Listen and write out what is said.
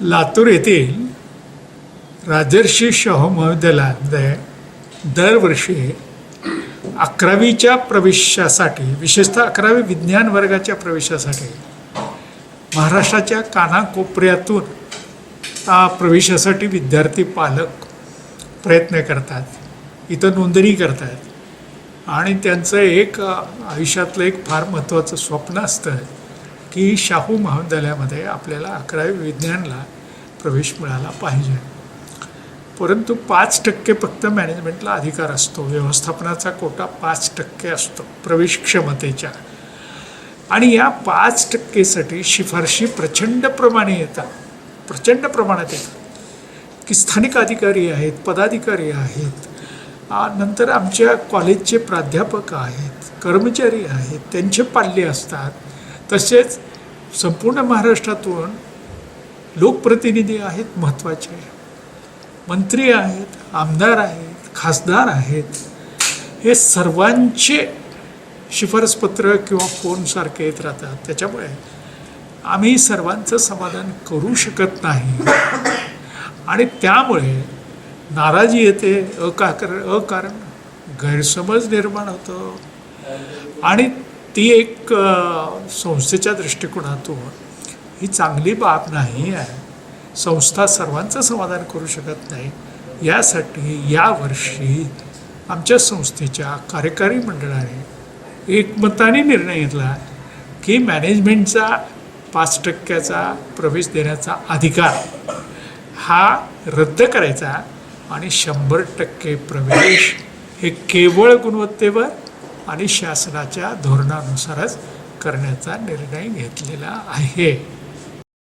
लातूर येथील राजर्षी शाहू महाविद्यालयामध्ये दरवर्षी अकरावीच्या प्रवेशासाठी विशेषतः अकरावी विज्ञान वर्गाच्या प्रवेशासाठी महाराष्ट्राच्या कानाकोपऱ्यातून आ, प्रवेशासाठी विद्यार्थी पालक प्रयत्न करतात इथं नोंदणी करतात. आणि त्यांचं एक आयुष्यातलं एक फार महत्त्वाचं स्वप्न असतं की शाहू महाविद्यालयामध्ये आपल्याला अकरावी विज्ञानला प्रवेश मिळाला पाहिजे. परंतु पाच टक्के फक्त मॅनेजमेंटला अधिकार असतो. व्यवस्थापनाचा कोटा पाच टक्के असतो प्रवेश क्षमतेच्या. आणि या पाच टक्केसाठी शिफारशी प्रचंड प्रमाणे येतात. प्रचंड प्रमाणात येतात. की स्थानिक अधिकारी आहेत पदाधिकारी आहेत नंतर आमच्या कॉलेजचे प्राध्यापक आहेत कर्मचारी आहेत त्यांचे पाल्य असतात. तसेच संपूर्ण महाराष्ट्रातून लोकप्रतिनिधी आहेत महत्त्वाचे. मंत्री आहेत आमदार आहेत खासदार आहेत. हे सर्वांचे शिफारसपत्र किंवा फोनसारखे येत राहतात. त्याच्यामुळे आम्ही सर्वांचं समाधान करू शकत नाही. आणि त्यामुळे नाराजी येते अकाकर अकारण गैरसमज निर्माण होतो. आणि ती एक संस्थेच्या दृष्टिकोनातून ही चांगली बाब नाही आहे. संस्था सर्वांचं समाधान करू शकत नाही. यासाठी यावर्षी आमच्या संस्थेच्या कार्यकारी मंडळाने एकमताने निर्णय घेतला की मॅनेजमेंटचा पाच टक्क्याचा प्रवेश देण्याचा अधिकार हा रद्द करायचा आणि शंभर टक्के प्रवेश हे केवळ गुणवत्तेवर आणि शासनाच्या धोरणानुसारच करण्याचा निर्णय घेतलेला आहे.